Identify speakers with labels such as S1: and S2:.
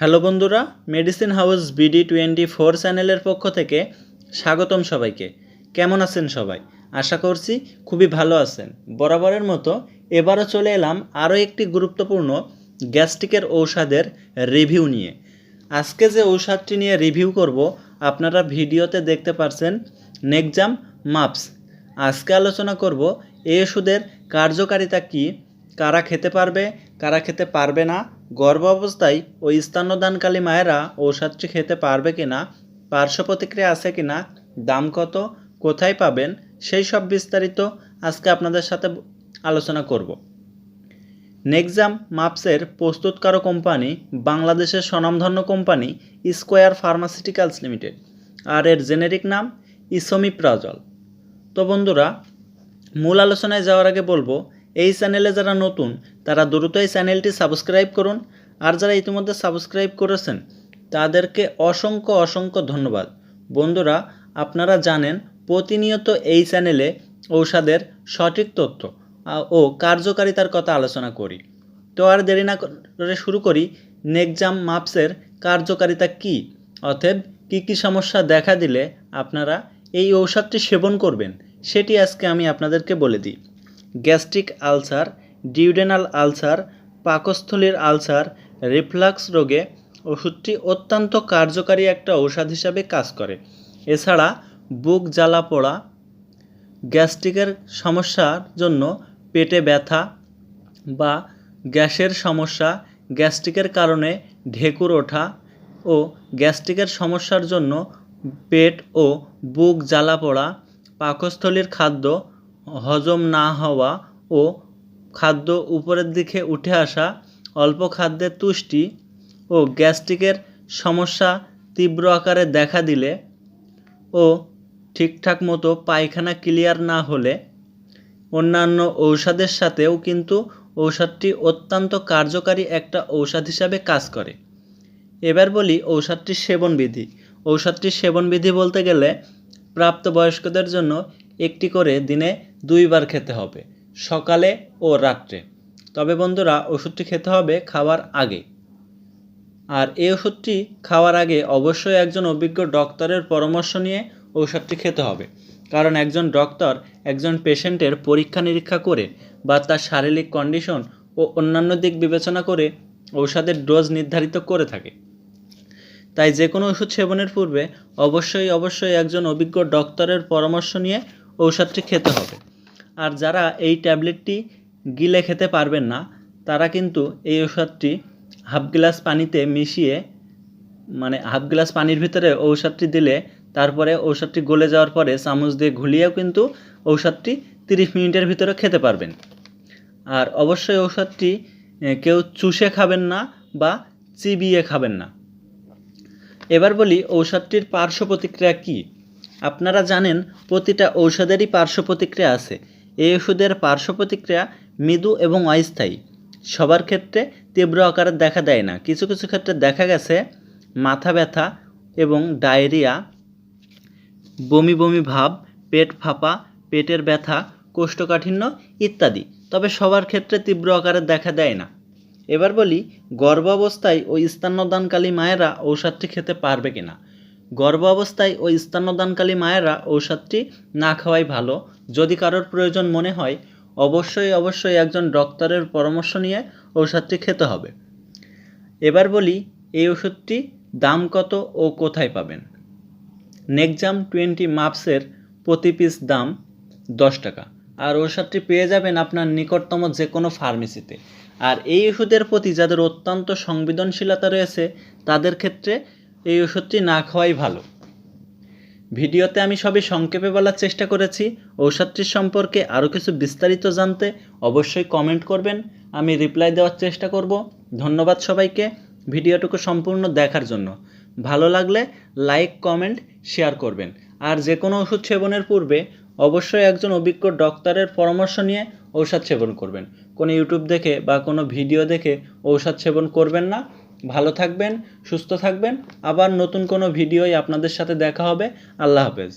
S1: Hello বন্ধুরা medicine house BD twenty four চ্যানেলের পক্ষ থেকে স্বাগতম সবাইকে। কেমন আছেন সবাই? আশা করছি খুবই ভালো আছেন। বরাবরের মতো এবারও চলে এলাম আরও একটি গুরুত্বপূর্ণ গ্যাস্ট্রিকের ঔষধের রিভিউ নিয়ে। আজকে যে ঔষধটি নিয়ে রিভিউ করব, আপনারা ভিডিওতে দেখতে পারছেন নেকজাম মাপস আজকে আলোচনা করব, এই ওষুধের কার্যকারিতা কী, কারা খেতে পারবে, কারা খেতে পারবে না গর্ভ অবস্থায় ওই স্তন্যদানকালী মায়েরা ঔষধটি খেতে পারবে কি না পার্শ্ব প্রতিক্রিয়া আছে কি না দাম কত, কোথায় পাবেন, সেই সব বিস্তারিত আজকে আপনাদের সাথে আলোচনা করব। নেক্সাম মাপসের প্রস্তুতকারক কোম্পানি বাংলাদেশের স্বনামধন্য কোম্পানি স্কোয়ার ফার্মাসিউটিক্যালস লিমিটেড আর এর জেনেরিক নাম ইসোমিপ্রাজল। তো বন্ধুরা, মূল আলোচনায় যাওয়ার আগে বলব এই চ্যানেলে যারা নতুন, তারা দ্রুত এই চ্যানেলটি সাবস্ক্রাইব করুন। আর যারা ইতিমধ্যে সাবস্ক্রাইব করেছেন, তাদেরকে অসংখ্য অসংখ্য ধন্যবাদ। বন্ধুরা, আপনারা জানেন, প্রতিনিয়ত এই চ্যানেলে ঔষধের সঠিক তথ্য ও কার্যকারিতার কথা আলোচনা করি। তো আর দেরি না করে শুরু করি নেকজাম মাপসের কার্যকারিতা কী? অতএব, কী কী সমস্যা দেখা দিলে আপনারা এই ঔষধটি সেবন করবেন, সেটি আজকে আমি আপনাদেরকে বলে দিই। গ্যাস্ট্রিক আলসার, ডিউডেনাল আলসার, পাকস্থলীর আলসার, রিফ্লাক্স রোগে ওষুধটি অত্যন্ত কার্যকারী একটা ঔষধ হিসাবে কাজ করে। এছাড়া বুক জ্বালা পোড়া, গ্যাস্ট্রিকের সমস্যার জন্য পেটে ব্যথা বা গ্যাসের সমস্যা, গ্যাস্ট্রিকের কারণে ঢেকুর ওঠা ও গ্যাস্ট্রিকের সমস্যার জন্য পেট ও বুক জ্বালা পোড়া, পাকস্থলীর খাদ্য হজম না হওয়া ও খাদ্য উপরের দিকে উঠে আসা অল্প খাদ্যের তুষ্টি ও গ্যাস্ট্রিকের সমস্যা তীব্র আকারে দেখা দিলে ও ঠিকঠাক মতো পায়খানা ক্লিয়ার না হলে অন্যান্য ঔষধের সাথেও কিন্তু ঔষধটি অত্যন্ত কার্যকারী একটা ঔষধ হিসাবে কাজ করে। এবার বলি ঔষধটির সেবনবিধি। ঔষধটির সেবনবিধি বলতে গেলে প্রাপ্তবয়স্কদের জন্য একটি করে দিনে দুইবার খেতে হবে, সকালে ও রাত্রে। তবে বন্ধুরা, ওষুধটি খেতে হবে খাওয়ার আগে। আর এই ওষুধটি খাওয়ার আগে অবশ্যই একজন অভিজ্ঞ ডক্টরের পরামর্শ নিয়ে ঔষধটি খেতে হবে। কারণ একজন ডক্টর একজন পেশেন্টের পরীক্ষা নিরীক্ষা করে বা তার শারীরিক কন্ডিশন ও অন্যান্য দিক বিবেচনা করে ঔষধের ডোজ নির্ধারিত করে থাকে। তাই যে কোনো ওষুধ সেবনের পূর্বে অবশ্যই অবশ্যই একজন অভিজ্ঞ ডক্টরের পরামর্শ নিয়ে ঔষধটি খেতে হবে। আর যারা এই ট্যাবলেটটি গিলে খেতে পারবেন না, তারা কিন্তু এই ঔষধটি হাফ গ্লাস পানিতে মিশিয়ে মানে হাফ গ্লাস পানির ভিতরে ঔষধটি দিলে তারপরে ঔষধটি গলে যাওয়ার পরে চামচ দিয়ে ঘুলিয়েও কিন্তু ঔষধটি তিরিশ মিনিটের ভিতরে খেতে পারবেন। আর অবশ্যই ঔষধটি কেউ চুষে খাবেন না বা চিবিয়ে খাবেন না। এবার বলি ঔষধটির পার্শ্ব প্রতিক্রিয়া কী? আপনারা জানেন প্রতিটা ঔষধেরই পার্শ্ব প্রতিক্রিয়া আছে। এই ওষুধের পার্শ্ব প্রতিক্রিয়া মৃদু এবং অস্থায়ী। সবার ক্ষেত্রে তীব্র আকারে দেখা দেয় না। কিছু কিছু ক্ষেত্রে দেখা গেছে মাথা ব্যথা এবং ডায়রিয়া, বমি বমি ভাব, পেট ফাঁপা, পেটের ব্যথা, কোষ্ঠকাঠিন্য ইত্যাদি। তবে সবার ক্ষেত্রে তীব্র আকারে দেখা দেয় না। এবার বলি, গর্ভাবস্থায় ওই স্তন্যদানকালী মায়েরা ঔষধটি খেতে পারবে কিনা? গর্ভ অবস্থায় ওই স্তন্যদানকালী মায়েরা ঔষধটি না খাওয়াই ভালো। যদি কারোর প্রয়োজন মনে হয়, অবশ্যই অবশ্যই একজন ডক্টরের পরামর্শ নিয়ে ঔষধটি খেতে হবে। এবার বলি, এই ওষুধটি দাম কত ও কোথায় পাবেন? নেকজাম টোয়েন্টি মাপসের প্রতি পিস দাম দশ টাকা। আর ওষুধটি পেয়ে যাবেন আপনার নিকটতম যে কোনো ফার্মেসিতে। আর এই ওষুধের প্রতি যাদের অত্যন্ত সংবেদনশীলতা রয়েছে, তাদের ক্ষেত্রে এই ওষুধটি না খাওয়াই ভালো। ভিডিওতে আমি সবই সংক্ষেপে বলার চেষ্টা করেছি। ঔষধটির সম্পর্কে আরও কিছু বিস্তারিত জানতে অবশ্যই কমেন্ট করবেন। আমি রিপ্লাই দেওয়ার চেষ্টা করব। ধন্যবাদ সবাইকে ভিডিওটুকু সম্পূর্ণ দেখার জন্য। ভালো লাগলে লাইক কমেন্ট শেয়ার করবেন। আর যে কোনো ওষুধ সেবনের পূর্বে অবশ্যই একজন অভিজ্ঞ ডক্টরের পরামর্শ নিয়ে ঔষধ সেবন করবেন। কোনো ইউটিউব দেখে বা কোনো ভিডিও দেখে ঔষধ সেবন করবেন না। ভালো থাকবেন সুস্থ থাকবেন। আবার নতুন কোনো ভিডিওই আপনাদের সাথে দেখা হবে। আল্লাহ হাফেজ।